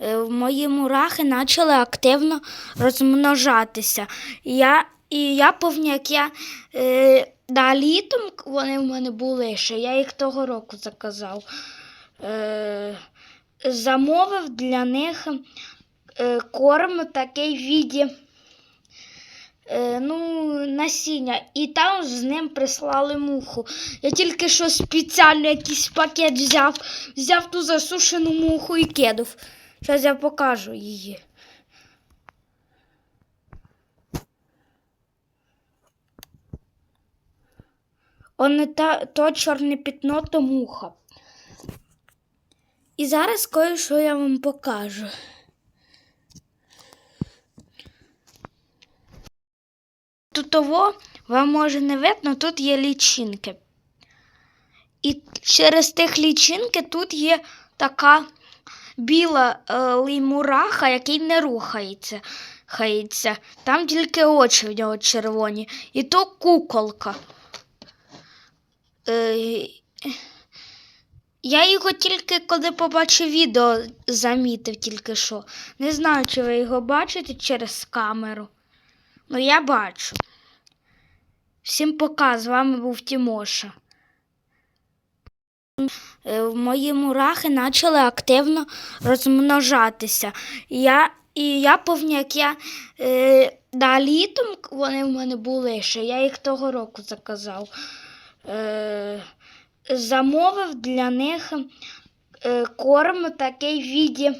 Е, Мої мурахи почали активно розмножатися. Я, і я повняк я е, да, літом вони в мене були ще, я їх того року заказав. Е, замовив для них е, корм такий віді е, ну, насіння, і там з ним прислали муху. Я тільки що спеціально якийсь пакет взяв, взяв ту засушену муху і кидав. Зараз я покажу її. Он та, то чорне пітно, то муха. І зараз кое-що я вам покажу. Тут того вам може не видно, тут є лічинки. І через тих лічинки тут є така біла е, леймураха, який не рухається. Хається. Там тільки очі в нього червоні. І то куколка. Е, я його тільки коли побачив відео, замітив тільки що. Не знаю, чи ви його бачите через камеру. Ну, я бачу. Всім пока, з вами був Тімоша. Е, Мої мурахи почали активно розмножатися. Я, і я пам'ятаю, як я е, да, літом вони в мене були ще, я їх того року заказав. Е, замовив для них е, корм такий в віді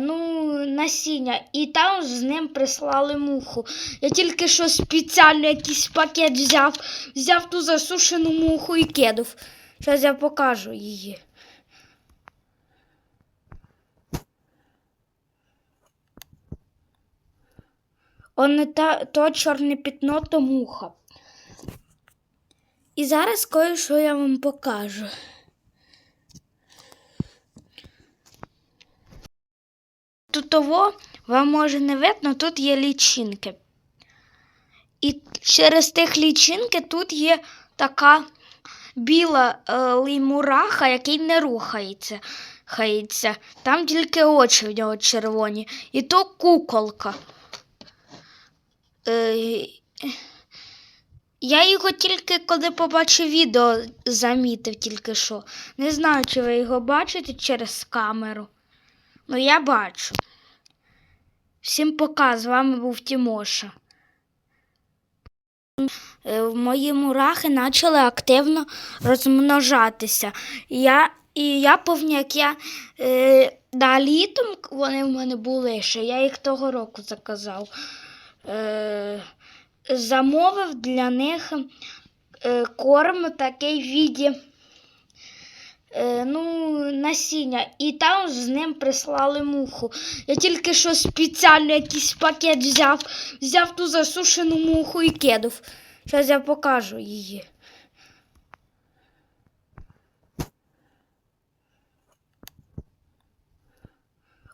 ну, насіння, і там з ним прислали муху. Я тільки що спеціально якийсь пакет взяв, взяв ту засушену муху і кидав. Зараз я покажу її. Он та, то чорне пітно, то муха. І зараз кое-що я вам покажу. Тут того вам може не видно, тут є лічинки. І через тих лічинки тут є така біла е, леймураха, який не рухається. Хається. Там тільки очі в нього червоні. І то куколка. Е, я його тільки коли побачив відео, замітив тільки що. Не знаю, чи ви його бачите через камеру. Ну, я бачу. Всім пока, з вами був Тімоша. Е, Мої мурахи почали активно розмножатися. Я, і я пам'ятаю, як я е, да, літом вони в мене були ще, я їх того року заказав. Е, замовив для них е, корм такий в віді е, ну, насіння, і там з ним прислали муху. Я тільки що спеціально якийсь пакет взяв, взяв ту засушену муху і кидав. Зараз я покажу її.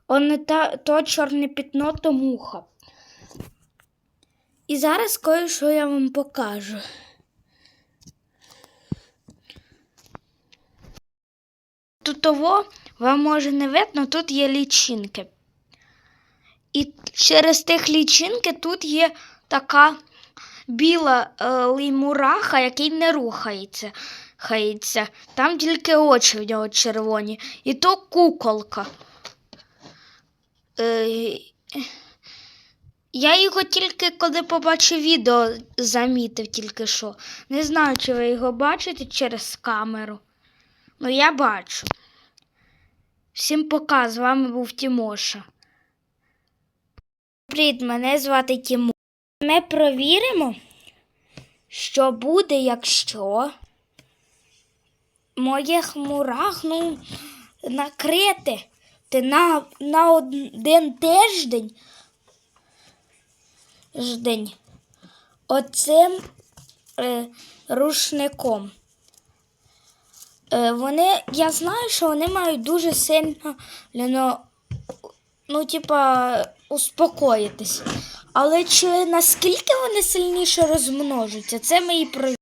Он та, то чорне пітно, то муха. І зараз кое-що я вам покажу. Тут того вам може не видно, тут є лічинки. І через тих лічинки тут є така біла е, леймураха, який не рухається. Хається. Там тільки очі в нього червоні. І то куколка. Е, я його тільки коли побачив відео, замітив тільки що. Не знаю, чи ви його бачите через камеру. Ну, я бачу. Всім пока, з вами був Тімоша. Привіт, мене звати Тімо. Ми провіримо, що буде, якщо моїх мурах ну, накрити ти на, на один тиждень ждень оцим е, рушником. Е, вони, я знаю, що вони мають дуже сильно ну, ну, типа, успокоїтись. Але чи наскільки вони сильніше розмножуться? це ми і про.